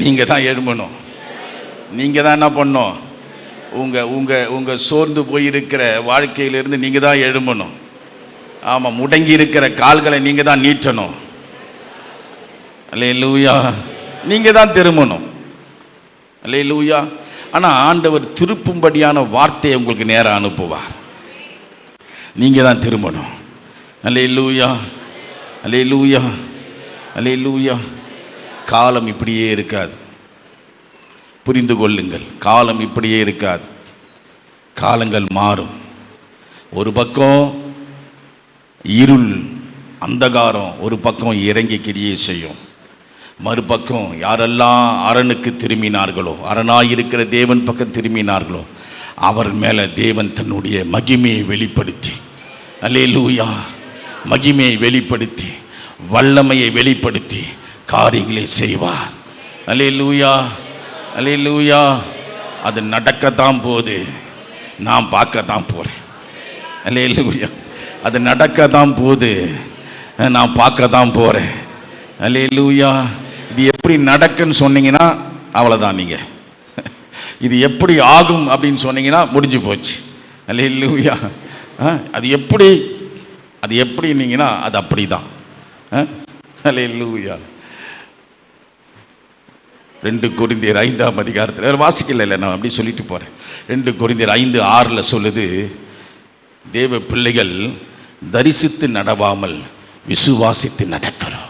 நீங்கள் தான் எழும்பணும். நீங்கள் தான் என்ன பண்ணணும்? உங்கள் உங்கள் உங்கள் சோர்ந்து போயிருக்கிற வாழ்க்கையிலிருந்து நீங்கள் தான் எழும்பணும். ஆமாம் முடங்கி இருக்கிற கால்களை நீங்கள் தான் நீட்டணும். அல்லே லூயா நீங்கள் தான் திரும்பணும். அல்லே லூயா ஆனால் ஆண்டவர் திருப்பும்படியான வார்த்தையை உங்களுக்கு நேராக அனுப்புவார். நீங்கள் தான் திரும்பணும். அல்லே லூயா அல்லே லூயா அல்லே லூயா காலம் இப்படியே இருக்காது. புரிந்து கொள்ளுங்கள் காலம் இப்படியே இருக்காது. காலங்கள் மாறும். ஒரு பக்கம் இருள் அந்தகாரம் ஒரு பக்கம் இறங்கி கிரியை செய்யும். மறுபக்கம் யாரெல்லாம் அரணுக்கு திரும்பினார்களோ அரணாயிருக்கிற தேவன் பக்கம் திரும்பினார்களோ அவர் மேலே தேவன் தன்னுடைய மகிமையை வெளிப்படுத்தி அல்லேலூயா மகிமையை வெளிப்படுத்தி வல்லமையை வெளிப்படுத்தி காரியங்களை செய்வார். அலே லூயா அது நடக்கத்தான் போகுது. நான் பார்க்கத்தான் போகிறேன் அல்லேலூயா. அது நடக்க தான் போகுது. நான் பார்க்க தான் போகிறேன் லூயா இது எப்படி நடக்குன்னு சொன்னீங்கன்னா அவ்வளோதான் நீங்கள் இது எப்படி ஆகும் அப்படின்னு சொன்னீங்கன்னா முடிஞ்சு போச்சு. அல்ல ஆ, அது எப்படி அது எப்படின்னீங்கன்னா அது அப்படி தான் அல்லேலூயா. ரெண்டு குறிந்தியர் ஐந்தாம் அதிகாரத்தில் வேறு வாசிக்கல இல்லை நான் அப்படி சொல்லிட்டு போகிறேன் ரெண்டு குறிந்தியர் ஐந்து ஆறில் சொல்லுது தேவ பிள்ளைகள் தரிசித்து நடவாமல் விசுவாசித்து நடக்கிறோம்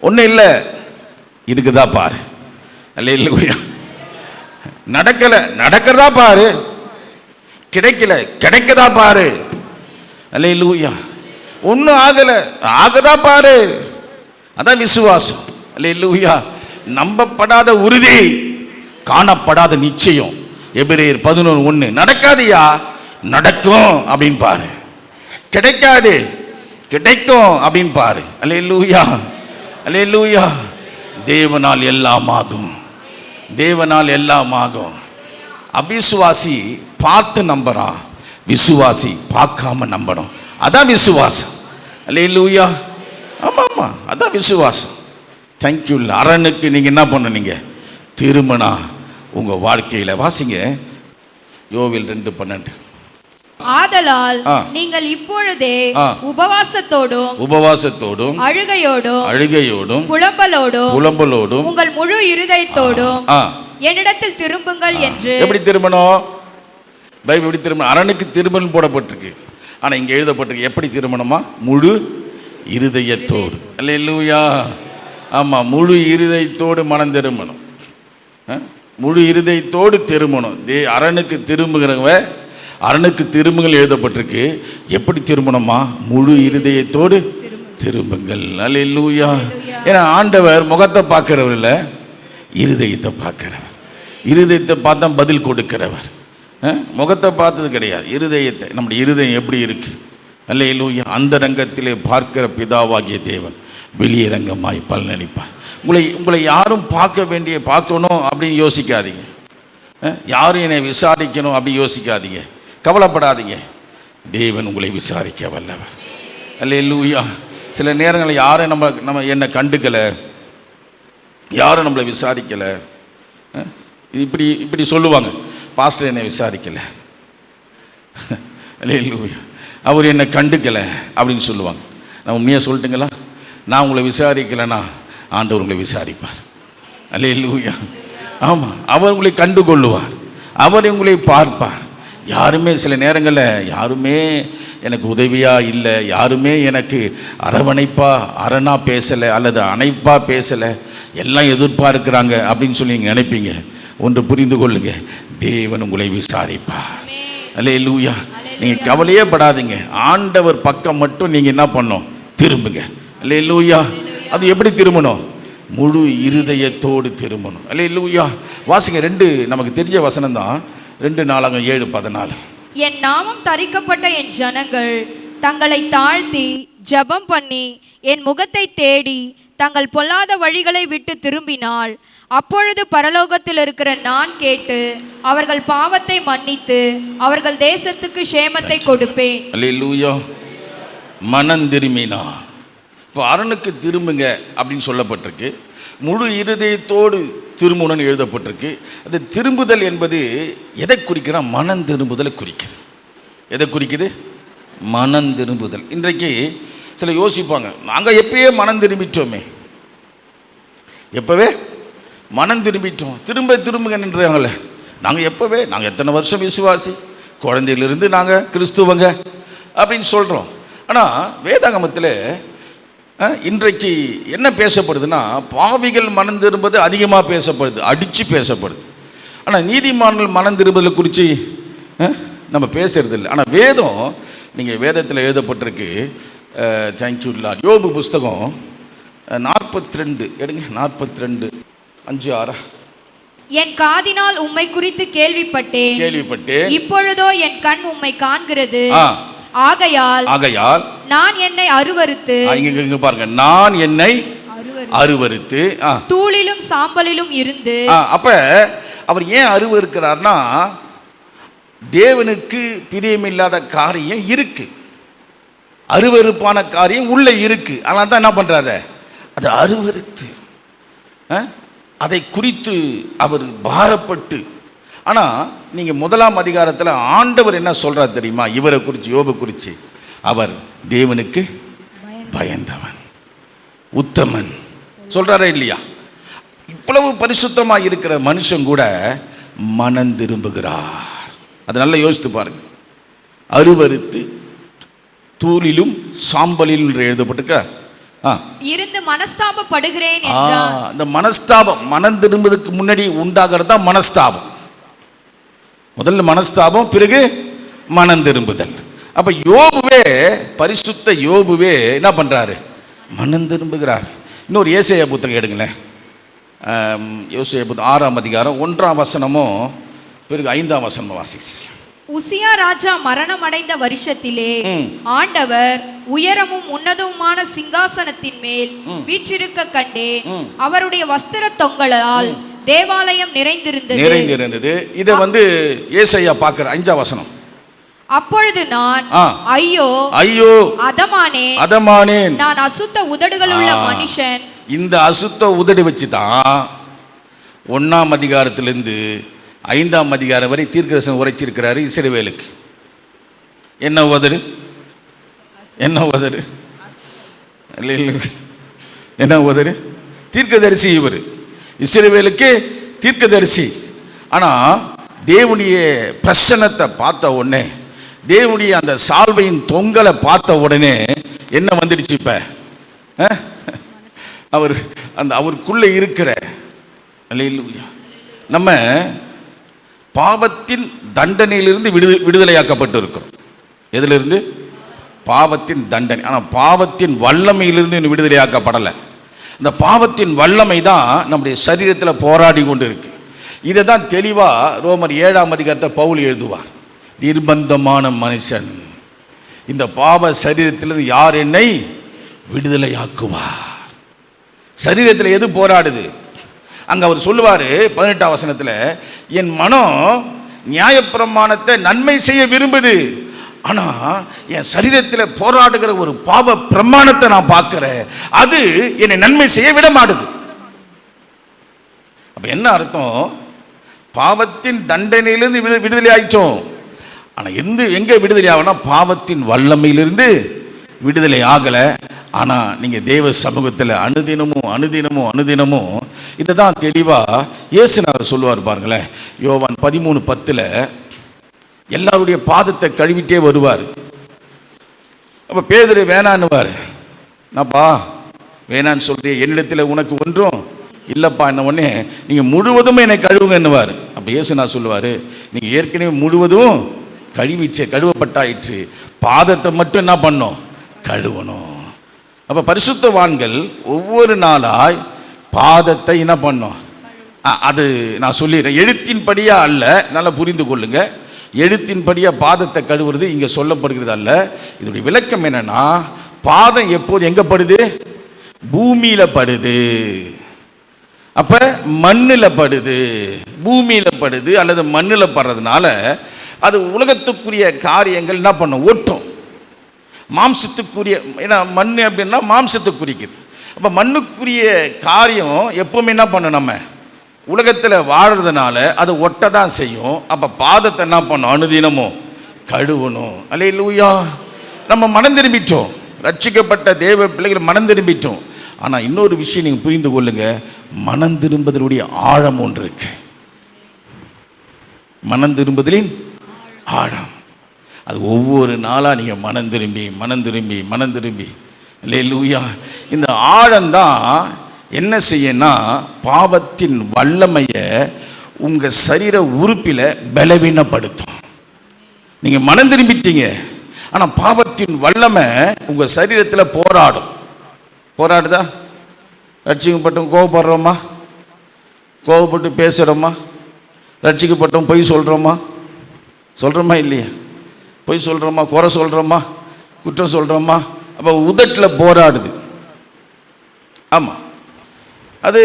ஒன்றும் இல்லை இருக்குதா பாரு. அல்ல இல்லையா நடக்கலை நடக்கிறதா பாரு. கிடைக்கல கிடைக்கதா பாரு. அல்ல இல்லையா ஒன்றும் ஆகலை ஆகுதா பாரு. அதான் விசுவாசம். அல்ல நம்பப்படாத உறுதி காணப்படாத நிச்சயம். எபிரேயர் பதினொன்று ஒன்று நடக்காதியா? நடக்கும் அப்படின்னு பாரு. கிடைக்காது கிடைக்கும் அப்படின்னு பாரு. அல்ல லூயா அல்ல லூயா தேவனால் எல்லாம் ஆகும். தேவனால் எல்லாம் ஆகும். அவிசுவாசி பார்த்து நம்புறான். விசுவாசி பார்க்காம நம்பணும். அதான் விசுவாசம். அல்ல லூயா ஆமாம் ஆமாம் அதான் விசுவாசம். தேங்க்யூ அரணுக்கு நீங்கள் என்ன பண்ணுனீங்க? திருமணா உங்கள் வாழ்க்கையில் வாசிங்க. யோவில் ரெண்டு பன்னெண்டு. ஆதலால் ஆ. நீங்கள் இப்பொழுதே ஆ. உபவாசத்தோடும் உபவாசத்தோடும் அழுகையோடும் அழுகையோடும் புலம்பலோடும் புலம்பலோடும். உங்கள் முழு இருதயத்தோடும் ஆ. என்னிடத்தில் திரும்புங்கள் என்று எப்படி திருமணம் பைபிள் எப்படி திருமணம் அரணுக்கு திருமணம் போடப்பட்டிருக்கு. ஆனால் இங்கே எழுதப்பட்டிருக்கு எப்படி திருமணமா முழு இருதயத்தோடு. அல்ல இல்லையா ஆமாம் முழு இருதயத்தோடு மனம் திருமணம் ஆ? முழு இருதயத்தோடு திருமணம் தே அரணுக்கு திரும்புகிறவங்க அரணுக்கு திரும்புங்கள் எழுதப்பட்டிருக்கு. எப்படி திரும்பணுமா? முழு இருதயத்தோடு திரும்புங்கள். அல்ல இல்லையா ஏன்னா ஆண்டவர் முகத்தை பார்க்குறவர் இல்லை இருதயத்தை பார்க்குறவர். இருதயத்தை பார்த்தா பதில் கொடுக்கிறவர். முகத்தை பார்த்தது கிடையாது. இருதயத்தை நம்முடைய இருதயம் எப்படி இருக்குது அல்ல இல்லையா அந்த ரங்கத்திலே பார்க்கிற பிதாவாகிய தேவன். வெளியரங்கமாய் பலனளிப்பார். உங்களை உங்களை யாரும் பார்க்க வேண்டிய பார்க்கணும் அப்படின்னு யோசிக்காதீங்க. யாரும் என்னை விசாரிக்கணும் அப்படி யோசிக்காதீங்க. கவலைப்படாதீங்க. தேவன் உங்களை விசாரிக்க வல்லவர். அல்ல லூயா சில நேரங்களில் யாரும் நம்ம நம்ம என்னை கண்டுக்கலை. யாரும் நம்மளை விசாரிக்கலை. இப்படி இப்படி சொல்லுவாங்க. பாஸ்டர் என்னை விசாரிக்கலை. அல்லேலூயா. அவர் என்னை கண்டுக்கலை அப்படின்னு சொல்லுவாங்க. நான் உண்மையாக சொல்லட்டுங்களா? நான் உங்களை விசாரிக்கலைன்னா ஆண்டவர் உங்களை விசாரிப்பார். அல்லேலூயா. ஆமாம் அவர் உங்களை கண்டு கொள்ளுவார் அவர் உங்களை பார்ப்பார். யாருமே சில நேரங்களில் யாருமே எனக்கு உதவியாக இல்லை யாருமே எனக்கு அரவணைப்பா அரணா பேசலை அல்லது அணைப்பா பேசலை. எல்லாம் எதிர்பார்க்கிறாங்க அப்படின்னு சொல்லி நீங்கள் நினைப்பீங்க. ஒன்று புரிந்து கொள்ளுங்க தேவன் உங்களை விசாரிப்பார். அல்லே லூயா நீங்கள் கவலையே படாதீங்க. ஆண்டவர் பக்கம் மட்டும் நீங்கள் என்ன பண்ணணும்? திரும்புங்க. அல்லே லூயா அது எப்படி திரும்பணும்? முழு இருதயத்தோடு திரும்பணும். அல்லே லூயா வாசிங்க ரெண்டு நமக்கு தெரிஞ்ச வசனம் தான் ரெண்டு நாளாங்க ஏழு பதினாலு. என் நாமம் தரிக்கப்பட்ட என் ஜனங்கள் தங்களை தாழ்த்தி ஜெபம் பண்ணி என் முகத்தை தேடி தங்கள் பொல்லாத வழிகளை விட்டு திரும்பினால் அப்பொழுது பரலோகத்தில் இருக்கிற நான் கேட்டு அவர்கள் பாவத்தை மன்னித்து அவர்கள் தேசத்துக்கு சேமத்தை கொடுப்பேன். மனம் திரும்பினா இப்போ அரணுக்கு திரும்புங்க அப்படின்னு சொல்லப்பட்டிருக்கு. முழு இருதயத்தோடு திரும்பணும்னு எழுதப்பட்டிருக்கு. அந்த திரும்புதல் என்பது எதை குறிக்கிறா மனம் திரும்புதலை குறிக்குது. எதை குறிக்குது? மனம் திரும்புதல். இன்றைக்கு சில யோசிப்பாங்க நாங்கள் எப்பயே மனம் திரும்பிட்டோமே. எப்போவே? மனம் திரும்பிட்டோம். திரும்ப திரும்புங்க நின்றாங்களே. நாங்கள் எப்போவே? நாங்கள் எத்தனை வருஷம் விசுவாசி? குழந்தையிலிருந்து நாங்கள் கிறிஸ்துவங்க அப்படின்னு சொல்கிறோம் ஆனால் வேதாகமத்தில் இன்றைக்கு என்ன பேசப்படுதுன்னா பாவிகள் மனம் திரும்புவது அதிகமாக பேசப்படுது அடித்து பேசப்படுது. ஆனால் நீதிமான்கள் மனம் திரும்புதலை குறித்து நம்ம பேசுறது இல்லை ஆனால் வேதம் நீங்கள் வேதத்தில் எழுதப்பட்டிருக்கு தேங்க்யூ லார்ட் யோபு புஸ்தகம் நாற்பத்தி ரெண்டு எடுங்க நாற்பத்தி ரெண்டு அஞ்சு ஆறா. என் காதினால் உம்மை குறித்து கேள்விப்பட்டேன். கேள்விப்பட்டு இப்பொழுதோ என் கண் உம்மை காண்கிறது. ஆகையால் ஆகையால் நான் என்னை அருவருத்து ஆ, இங்க பாருங்க. நான் என்னை அருவரு அருவருத்து தூளிலும் சாம்பலிலும் இருந்து அப்ப அவர் ஏன் அருவருக்கிறார்னா தேவனுக்கு பிரியமில்லாத காரியம் இருக்கு. அருவருப்பான காரியம் உள்ள இருக்கு. அதனால தான் என்ன பண்றாரு அது அருவருத்து? அதை குறித்து அவர் பாரப்பட்டு ஆனா நீங்க முதலாம் அதிகாரத்தில் ஆண்டவர் என்ன சொல்றார் தெரியுமா? இவரை குறித்து யோபு குறித்து அவர் தேவனுக்கு பயந்தவன் உத்தமன். சொல்றாரா இல்லையா? இவ்வளவு பரிசுத்தமா இருக்கிற மனுஷன் கூட மனம் திரும்புகிறார். அது நல்லா யோசித்து பாருங்க. அருவருத்து தூளிலும் சாம்பலிலும் என்று எழுதப்பட்டிருக்க. ஆ. இருந்து மனஸ்தாபப்படுகிறேன் இந்த மனஸ்தாபம் மனம் திரும்புவதற்கு முன்னாடி உண்டாகிறது தான் மனஸ்தாபம். முதல்ல மனஸ்தாபம் பிறகு மனம் திரும்புதல். அப்ப யோபுவே பரிசுத்த யோபுவே என்ன பண்றாரு? மனம் திரும்புகிறார். இன்னொரு ஏசையா புத்தகம் எடுங்களேன். யோசேயா புத்தகம் ஆறாம் அதிகாரம் ஒன்றாம் வசனமும் பிறகு ஐந்தாம் வசனமும் வாசிச்சு. உசியா ராஜா மரணம் அடைந்த வருஷத்திலே. ஆண்டவர் உயரமும் உன்னதமுமான சிங்காசனத்தின் மேல் வீற்றிருக்க கண்டேன். அவருடைய வஸ்திர தொங்கலால் தேவாலயம் நிறைந்திருந்தது. நிறைந்திருந்தது. இதை வந்து ஏசையா பார்க்குற அஞ்சாம் வசனம். அப்பொழுது நான். ஐயோ ஐயோ அதமானே அதமானேன். நான் அசுத்த உதடுகளுள்ள ஆ. மனுஷன். இந்த அசுத்த உதடு வச்சு தான் ஒன்றாம் அதிகாரத்திலிருந்து ஐந்தாம் அதிகாரம் வரை தீர்க்கதரிசனம் உரைச்சிருக்கிறாரு இஸ்ரவேலுக்கு. என்ன உதடு? என்ன உதடு? இல்லை இல்லை. என்ன உதடு? தீர்க்கதரிசி இவர். இஸ்ரவேலுக்கு தீர்க்கதரிசி. ஆனால் தேவனுடைய பிரசன்னத்தை பார்த்த உடனே தேவனுடைய அந்த சால்வையின் தொங்கலை பார்த்த உடனே என்ன வந்துடுச்சு இப்போ? அவர் அந்த அவருக்குள்ளே இருக்கிற நம்ம பாவத்தின் தண்டனையிலிருந்து விடு விடுதலையாக்கப்பட்டு இருக்கிறோம் எதிலிருந்து? பாவத்தின் தண்டனை. ஆனால் பாவத்தின் வல்லமையிலிருந்து இன்னும் விடுதலையாக்கப்படலை. இந்த பாவத்தின் வல்லமை தான் நம்முடைய சரீரத்தில் போராடி கொண்டு இருக்கு இதை தான் தெளிவாக ரோமர் ஏழாம் அதிகாரத்தை பவுல் எழுதுவார். நிர்பந்தமான மனுஷன் இந்த பாவ சரீரத்திலிருந்து யார் என்னை விடுதலையாக்குவார்? சரீரத்தில் எது போராடுது? அங்கே அவர் சொல்லுவார் பதினெட்டாம் வசனத்தில் என் மனம் நியாயப்பிரமாணத்தை நன்மை செய்ய விரும்புது. ஆனால் என் சரீரத்தில் போராடுகிற ஒரு பாவ பிரமாணத்தை நான் பார்க்குறேன். அது என்னை நன்மை செய்ய விட மாட்டுது அப்போ என்ன அர்த்தம்? பாவத்தின் தண்டனையிலிருந்து விடு விடுதலை ஆயிட்டோம். ஆனால் எந்த எங்கே விடுதலை ஆகணும்னா பாவத்தின் வல்லமையிலிருந்து விடுதலை ஆகலை. ஆனால் நீங்கள் தேவ சமூகத்தில் அனுதினமும் அனுதினமும் அனுதினமும் இதை தான் தெளிவாக இயேசுநாதர் சொல்லுவார் பாருங்களேன். யோவான் பதிமூணு பத்தில் எல்லாருடைய பாதத்தை கழுவிட்டே வருவார். அப்போ பேதர் வேணான்னுவார். என்னப்பா வேணான்னு சொல்றியே என்னிடத்தில் உனக்கு ஒன்றும் இல்லைப்பா என்ன உடனே நீங்கள் முழுவதும் என்னை கழுவுங்கன்னுவார். அப்போ இயேசு நான் சொல்லுவார் நீங்கள் ஏற்கனவே முழுவதும் கழுவிச்சே கழுவப்பட்டாயிற்று. பாதத்தை மட்டும் என்ன பண்ணோம்? கழுவணும். அப்போ பரிசுத்தவான்கள் ஒவ்வொரு நாளாய் பாதத்தை என்ன பண்ணோம்? அது நான் சொல்லிடுறேன். எழுத்தின்படியாக அல்ல நல்லா புரிந்து கொள்ளுங்கள் எழுத்தின்படியாக பாதத்தை கழுவுறது இங்கே சொல்லப்படுகிறது அல்ல. இதோடைய விளக்கம் என்னன்னா பாதம் எப்போது எங்கே படுது? பூமியில் படுது. அப்போ மண்ணில் படுது. பூமியில் படுது அல்லது மண்ணில் படுறதுனால அது உலகத்துக்குரிய காரியங்கள் என்ன பண்ணும்? ஒட்டும் மாம்சத்துக்குரிய ஏன்னா மண் அப்படின்னா மாம்சத்தை குறிக்குது. அப்போ மண்ணுக்குரிய காரியம் எப்போவுமே என்ன பண்ணும் நம்ம? உலகத்தில் வாழுறதுனால அது ஒட்ட தான் செய்யும். அப்போ பாதத்தை என்ன பண்ணும்? அனுதினமும் கழுவணும். அல்லே லூயா நம்ம மனம் திரும்பிட்டோம். ரட்சிக்கப்பட்ட தேவ பிள்ளைகள் மனம் திரும்பிட்டோம். ஆனால் இன்னொரு விஷயம் நீங்கள் புரிந்து கொள்ளுங்க. மனம் திரும்புதலுடைய ஆழம் ஒன்று இருக்கு. மனம் திரும்புதலின் ஆழம். அது ஒவ்வொரு நாளாக நீங்கள் மனம் திரும்பி மனம் திரும்பி மனம் திரும்பி. இல்லை லூயா இந்த ஆழம் தான் என்ன செய்யனா பாவத்தின் வல்லமையை உங்கள் சரீர உறுப்பில் பலவீனப்படுத்தும். நீங்கள் மனம் திரும்பிட்டீங்க ஆனால் பாவத்தின் வல்லமை உங்கள் சரீரத்தில் போராடும். போராடுதா? ரட்சிக்கப்பட்டவங்க கோவப்படுறோமா? கோவப்பட்டு பேசுகிறோமா ரட்சிக்கப்பட்டோம் பொய் சொல்கிறோமா சொல்கிறோமா இல்லையா? பொய் சொல்கிறோமா குறை சொல்கிறோமா குற்றம் சொல்கிறோமா அப்போ உதட்டில் போராடுது. ஆமாம் அது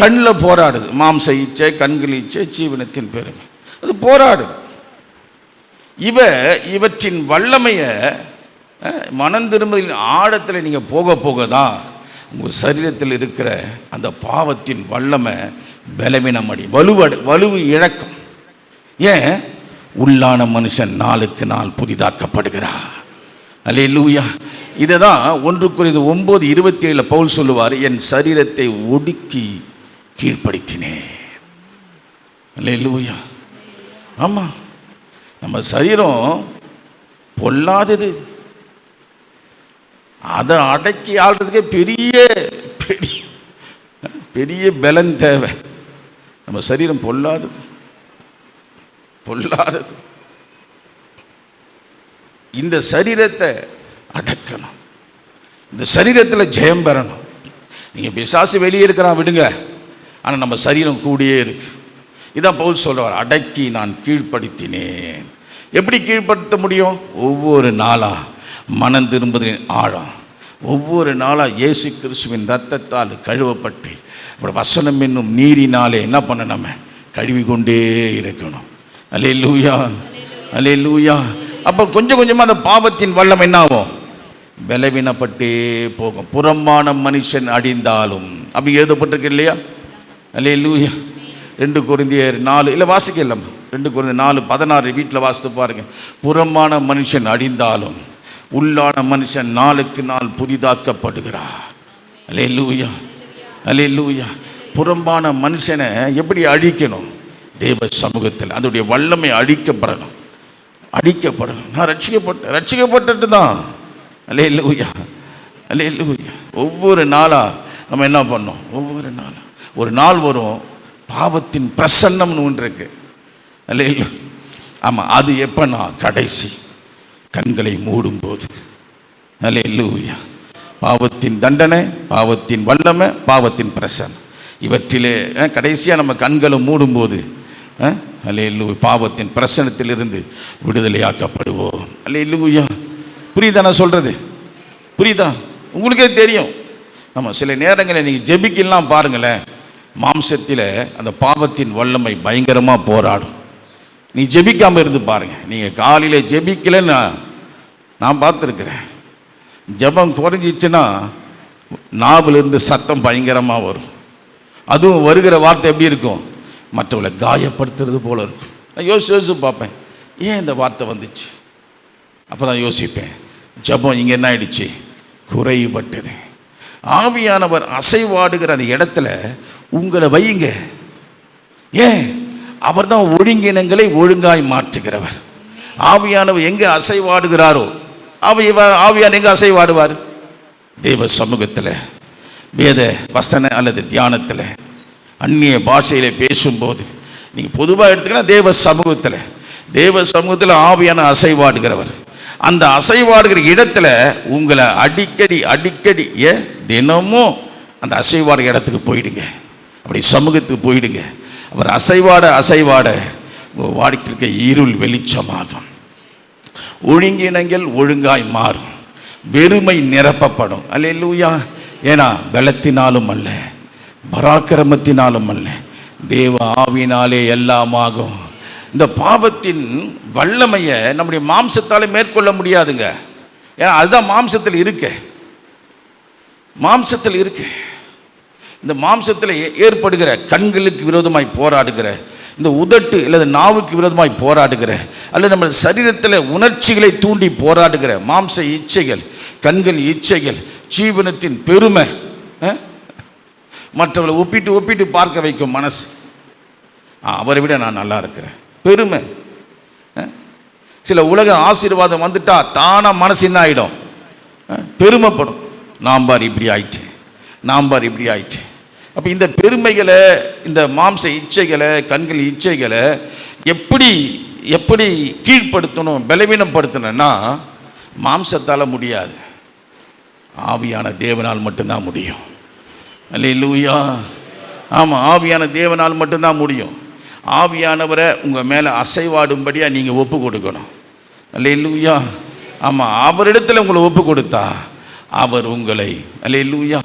கண்ணில் போராடுது. மாம்ச இச்சை கண்கள் இச்சை ஜீவனத்தின் பெருமை. அது போராடுது. இவ இவற்றின் வல்லமையை மனம் திரும்பதின் ஆழத்தில் நீங்கள் போக போக தான் உங்கள் சரீரத்தில் இருக்கிற அந்த பாவத்தின் வல்லமை பலவீனமடி வலுவடு வலுவு இழக்கும். ஏன்? உள்ளான மனுஷன் நாளுக்கு நாள் புதிதாக்கப்படுகிறார். அல்ல லூயா இதை தான் ஒன்று குறைந்து ஒம்பது இருபத்தி ஏழில் பவுல் சொல்லுவார் என் சரீரத்தை ஒடுக்கி கீழ்ப்படுத்தினேன். அல்லே லூயா ஆமாம் நம்ம சரீரம் பொல்லாதது. அதை அடக்கி ஆள்றதுக்கே பெரிய பெரிய பெரிய பலன் தேவை. நம்ம சரீரம் பொல்லாதது. பொல்லாதது. இந்த சரீரத்தை அடக்கணும். இந்த சரீரத்தில் ஜெயம் பெறணும். நீங்கள் பிசாசு வெளியே இருக்கிறான் விடுங்க. ஆனால் நம்ம சரீரம் கூடியே இருக்கு. இதான் பவுல் சொல்றார் அடக்கி நான் கீழ்ப்படுத்தினேன். எப்படி கீழ்ப்படுத்த முடியும்? ஒவ்வொரு நாளாக மனம் திரும்புதலின் ஆழம். ஒவ்வொரு நாளாக இயேசு கிறிஸ்துவின் ரத்தத்தால் கழுவப்பட்டு அப்புறம் வசனம் என்னும் நீரினாலே என்ன பண்ண நம்ம? கழுவி கொண்டே இருக்கணும். அலே லூயா அலே லூயா அப்போ கொஞ்சம் கொஞ்சமாக அந்த பாவத்தின் வல்லம் என்ன ஆகும்? பலவீனப்பட்டே போகும். புறம்பான மனுஷன் அடிந்தாலும். அப்படி எழுதப்பட்டிருக்கு இல்லையா? அல்லே லூயா ரெண்டு குருந்தியர் நாலு இல்லை வாசிக்கலாம். ரெண்டு குருந்தி நாலு பதினாறு வீட்டில் வாசித்து பாருங்கள் புறம்பான மனுஷன் அடிந்தாலும் உள்ளான மனுஷன் நாளுக்கு நாள் புதிதாக்கப்படுகிறார். அல்லே லூயா அல்லே லூயா புறம்பான மனுஷனை எப்படி அழிக்கணும்? தேவ சமூகத்தில். அதோடைய வல்லமை அழிக்கப்படணும். அடிக்கப்படணும். நான் ரட்சிக்கப்பட்ட ரட்சிக்கப்பட்டுட்டு தான் அலே லூயா அலே லூயா ஒவ்வொரு நாளாக நம்ம என்ன பண்ணோம்? ஒவ்வொரு நாளாக ஒரு நாள் வரும் பாவத்தின் பிரசன்னம்னு ஒன்று இருக்கு. அலே ஆமாம் அது எப்போனா? கடைசி. கண்களை மூடும்போது. அலே லூயா பாவத்தின் தண்டனை பாவத்தின் வல்லமை பாவத்தின் பிரசன்னம். இவற்றிலே கடைசியாக நம்ம கண்களை மூடும்போது அலே பாவத்தின் பிரசனத்திலிருந்து விடுதலையாக்கப்படுவோம். அல்ல லூயா புரியுதா நான் சொல்கிறது புரியுதா? உங்களுக்கே தெரியும். நம்ம சில நேரங்களில் நீங்கள் ஜெபிக்கலாம் பாருங்களேன். மாம்சத்தில் அந்த பாவத்தின் வல்லமை பயங்கரமாக போராடும். நீ ஜெபிக்காமல் இருந்து பாருங்கள் நீங்கள் காலையில் ஜெபிக்கலைன்னு நான் பார்த்துருக்குறேன். ஜெபம் குறைஞ்சிச்சுன்னா நாவிலிருந்து சத்தம் பயங்கரமாக வரும். அதுவும் வருகிற வார்த்தை எப்படி இருக்கும்? மற்றவங்களை காயப்படுத்துறது போல இருக்கும். நான் யோசிச்சு யோசிச்சு பார்ப்பேன். ஏன் இந்த வார்த்தை வந்துச்சு? அப்போ தான் யோசிப்பேன். ஜெபம் இங்கே என்ன ஆயிடுச்சு? குறைபட்டது ஆவியானவர் அசைவாடுகிற அந்த இடத்துல உங்களை வையுங்க. ஏன்? அவர் தான் ஒழுங்கினங்களை ஒழுங்காய் மாற்றுகிறவர். ஆவியானவர் எங்கே அசைவாடுகிறாரோ ஆவி ஆவியான எங்கே அசைவாடுவார்? தேவ சமூகத்தில் வேத வசன அல்லது தியானத்தில் அந்நிய பாஷையில் பேசும்போது நீங்கள் பொதுவாக எடுத்துக்கினா தேவ சமூகத்தில் தேவ சமூகத்தில் ஆவியான அசைவாடுகிறவர். அந்த அசைவாடுகிற இடத்துல உங்களை அடிக்கடி அடிக்கடி ஏ தினமும் அந்த அசைவாடு இடத்துக்கு போயிடுங்க. அப்படி சமூகத்துக்கு போயிடுங்க. அவர் அசைவாட அசைவாட உங்கள் வாழ்க்கைக்கு இருள் வெளிச்சமாகும். ஒழுங்கினங்கள் ஒழுங்காய் மாறும். வெறுமை நிரப்பப்படும். அல்லேலூயா. ஏன்னா பலத்தினாலும் அல்ல பராக்கிரமத்தினாலும் அல்ல தேவ ஆவினாலே எல்லாமாகும். இந்த பாவத்தின் வல்லமையை நம்முடைய மாம்சத்தால் மேற்கொள்ள முடியாதுங்க. ஏன்னா அதுதான் மாம்சத்தில் இருக்கு. மாம்சத்தில் இருக்கு. இந்த மாம்சத்தில் ஏ- ஏற்படுகிற கண்களுக்கு விரோதமாய் போராடுகிற இந்த உதட்டு அல்லது நாவுக்கு விரோதமாய் போராடுகிற அல்லது நம்ம சரீரத்தில் உணர்ச்சிகளை தூண்டி போராடுகிற மாம்ச இச்சைகள் கண்கள் இச்சைகள் ஜீவனத்தின் பெருமை மற்றவர்களை ஒப்பிட்டு ஒப்பிட்டு பார்க்க வைக்கும் மனசு. அவரை விட நான் நல்லா இருக்கிறேன். பெருமை. சில உலக ஆசீர்வாதம் வந்துட்டா தானாக மனசு என்ன ஆகிடும் பெருமைப்படும். நாம் பார் இப்படி ஆயிட்டு நாம் பார் இப்படி ஆயிட்டு அப்போ இந்த பெருமைகளை இந்த மாம்ச இச்சைகளை கண்கள் இச்சைகளை எப்படி எப்படி கீழ்ப்படுத்தணும் பலவீனப்படுத்தணும்னா மாம்சத்தால் முடியாது. ஆவியான தேவனால் மட்டும்தான் முடியும். அல்லேலூயா ஆமாம் ஆவியான தேவனால் மட்டும்தான் முடியும். ஆவியானவரை உங்கள் மேலே அசைவாடும்படியாக நீங்கள் ஒப்பு கொடுக்கணும். அல்லேலூயா. ஆமாம் அவரிடத்தில் உங்களை ஒப்பு கொடுத்தா அவர் உங்களை அல்லேலூயா.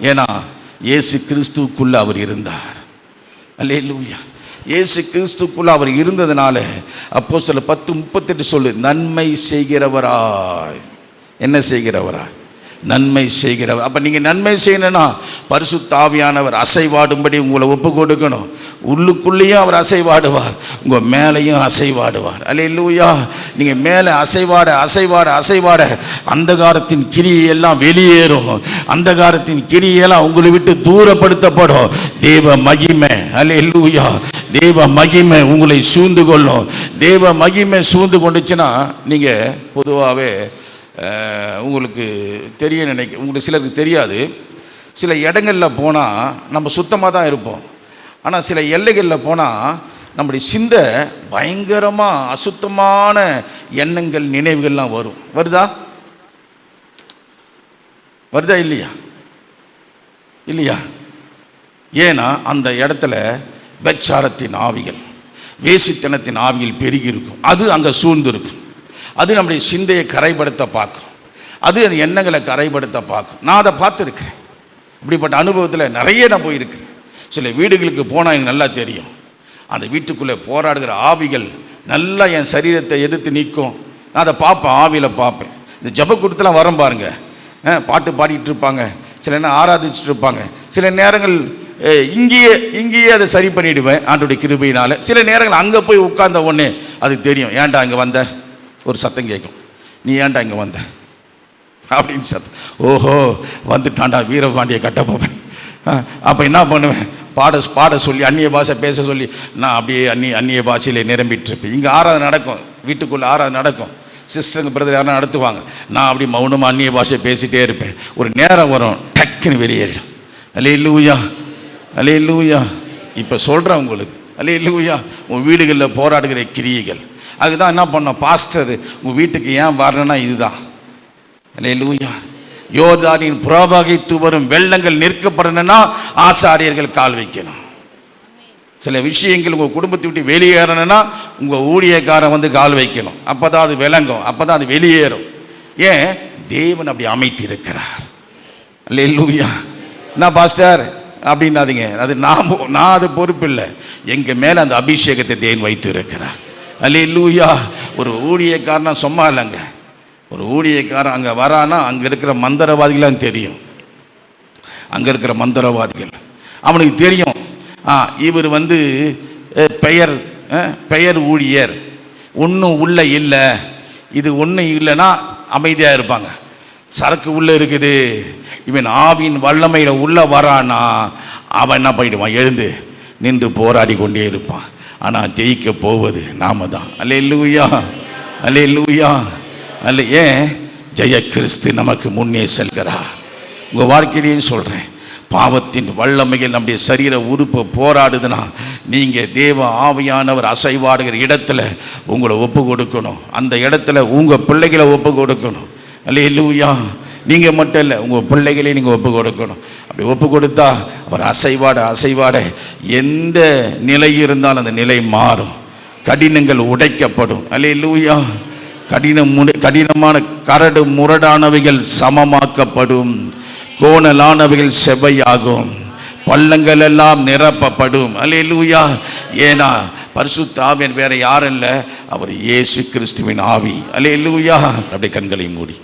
ஏன்னா இயேசு கிறிஸ்துவுக்குள்ளே அவர் இருந்தார். அல்லேலூயா. இயேசு கிறிஸ்துக்குள்ளே அவர் இருந்ததுனால அப்போ சில பத்து முப்பத்தெட்டு சொல்லு நன்மை செய்கிறவராய். என்ன செய்கிறவராய்? நன்மை செய்கிறவர். அப்போ நீங்கள் நன்மை செய்யணும்னா பரிசு தாவியானவர் அசைவாடும்படி உங்களை ஒப்பு கொடுக்கணும் உள்ளுக்குள்ளேயும் அவர் அசைவாடுவார். உங்கள் மேலேயும் அசைவாடுவார். அல்லேலூயா. நீங்கள் மேலே அசைவாட அசைவாட அசைவாட அந்தகாரத்தின் கிரியையெல்லாம் வெளியேறும். அந்தகாரத்தின் கிரியையெல்லாம் உங்களை விட்டு தூரப்படுத்தப்படும். தேவ மகிமை. அல்ல இல்லையா தேவ மகிமை உங்களை சூழ்ந்து கொள்ளும். தேவ மகிமை சூழ்ந்து கொண்டுச்சுன்னா நீங்கள் பொதுவாகவே உங்களுக்கு தெரிய நினைக்க உங்களுக்கு சிலருக்கு தெரியாது. சில இடங்களில் போனால் நம்ம சுத்தமாக தான் இருப்போம். ஆனால் சில எல்லைகளில் போனால் நம்முடைய சிந்தை பயங்கரமாக அசுத்தமான எண்ணங்கள் நினைவுகள்லாம் வரும். வருதா? வருதா இல்லையா? இல்லையா? ஏன்னா அந்த இடத்துல பெச்சாரத்தின் ஆவிகள் வேசித்தனத்தின் ஆவிகள் பெருகி இருக்கும். அது அங்கே சூழ்ந்து இருக்கும் அது நம்முடைய சிந்தையை கரைப்படுத்த பார்க்கும். அது அந்த எண்ணங்களை கரைப்படுத்த பார்க்கும். நான் அதை பார்த்துருக்கிறேன். இப்படிப்பட்ட அனுபவத்தில் நிறைய நான் போயிருக்கிறேன். சில வீடுகளுக்கு போனால் எனக்கு நல்லா தெரியும். அந்த வீட்டுக்குள்ளே போராடுகிற ஆவிகள் நல்லா என் சரீரத்தை எதிர்த்து நிற்கும். நான் அதை பார்ப்பேன் ஆவியில் பார்ப்பேன். இந்த ஜப கூட்டத்தெலாம் வரோம் பாருங்க. பாட்டு பாடிட்டு இருப்பாங்க. சில நேரம் ஆராதிச்சுட்டு இருப்பாங்க. சில நேரங்கள் இங்கேயே இங்கேயே அதை சரி பண்ணிவிடுவேன் ஆண்டுடைய கிருபையினால். சில நேரங்கள் அங்கே போய் உட்கார்ந்த உடனே அது தெரியும். ஏன்டா இங்கே வந்த? ஒரு சத்தம் கேட்கும். நீ ஏன்டா இங்கே வந்த? அப்படின்னு சத்தம். ஓஹோ வந்துட்டான்டா வீரபாண்டிய கட்ட அப்போ என்ன பண்ணுவேன்? பாட பாட சொல்லி அந்நிய பாஷை பேச சொல்லி நான் அப்படியே அந்நிய அந்நிய பாஷையிலே நிரம்பிட்டுருப்பேன். இங்கே ஆறாவது நடக்கும். வீட்டுக்குள்ளே ஆறாவது நடக்கும். சிஸ்டருங்க பிரதர் யாரும் நடத்துவாங்க. நான் அப்படி மௌனமாக அந்நிய பாஷை பேசிகிட்டே இருப்பேன். ஒரு நேரம் வரும் டக்குன்னு வெளியேறிடும். அலே இல்லூயா அலே இல்லூயா இப்போ சொல்கிறேன் உங்களுக்கு. அலே இல்லூயா உன் வீடுகளில் போராடுகிற கிரியைகள். அதுதான் என்ன பண்ணோம்? பாஸ்டர் உங்கள் வீட்டுக்கு ஏன் வரணும்னா இதுதான். லூயா யோர்தானின் புறவகைத்து வரும் வெள்ளங்கள் நிற்கப்படணும்னா ஆசாரியர்கள் கால் வைக்கணும். சில விஷயங்கள் உங்கள் குடும்பத்தை விட்டு வெளியேறணும்னா உங்கள் ஊழியக்காரன் வந்து கால் வைக்கணும். அப்போ தான் அது விளங்கும். அப்போ தான் அது வெளியேறும். ஏன்? தேவன் அப்படி அமைத்திருக்கிறார். லூயா என்ன பாஸ்டர் அப்படின்னாதீங்க. அது நான் நான் அது பொறுப்பில்லை. எங்கள் மேலே அந்த அபிஷேகத்தை தேவன் வைத்து இருக்கிறார் அல்லேலூயா. ஒரு ஊழியக்காரனா சும்மா இல்லைங்க. ஒரு ஊழியக்காரன் அங்கே வரானா அங்கே இருக்கிற மந்திரவாதிகளாம் தெரியும். அங்கே இருக்கிற மந்திரவாதிகள். அவனுக்கு தெரியும். ஆ இவர் வந்து பெயர் பெயர் ஊழியர். ஒன்றும் உள்ளே இல்லை. இது ஒன்றும் இல்லைன்னா அமைதியாக இருப்பாங்க. சரக்கு உள்ளே இருக்குது. இவன் ஆவின் வல்லமையில் உள்ளே வரானா அவன் என்ன பண்ணிடுவான்? எழுந்து நின்று போராடி கொண்டே இருப்பான். ஆனால் ஜெயிக்க போவது நாம தான். அல்லே லூயா அல்லே லூயா அல்ல ஏன்? ஜெய கிறிஸ்து நமக்கு முன்னே செல்கிறார். உங்கள் வாழ்க்கையிலேயும் சொல்கிறேன் பாவத்தின் வல்லமைகள் நம்முடைய சரீர உறுப்பு போராடுதுன்னா நீங்கள் தேவ ஆவியானவர் அசைவாடுகிற இடத்துல உங்களை ஒப்பு கொடுக்கணும் அந்த இடத்துல உங்கள் பிள்ளைகளை ஒப்பு கொடுக்கணும் அல்ல லூயா நீங்கள் மட்டும் இல்லை உங்கள் பிள்ளைகளையும் நீங்கள் ஒப்பு கொடுக்கணும். அப்படி ஒப்பு கொடுத்தா அவர் அசைவாட அசைவாட. எந்த நிலை இருந்தாலும் அந்த நிலை மாறும். கடினங்கள் உடைக்கப்படும். அல்லே லூயா கடின முறை கடினமான கரடு முரடானவைகள் சமமாக்கப்படும். கோணலானவைகள் செவ்வையாகும். பள்ளங்கள் எல்லாம் நிரப்பப்படும். அல்லேலூயா. ஏனா பரிசுத்த ஆவியன் வேற யாரும் இல்லை. அவர் இயேசு கிறிஸ்துவின் ஆவி. அல்லேலூயா. அப்படி கண்களை மூடி.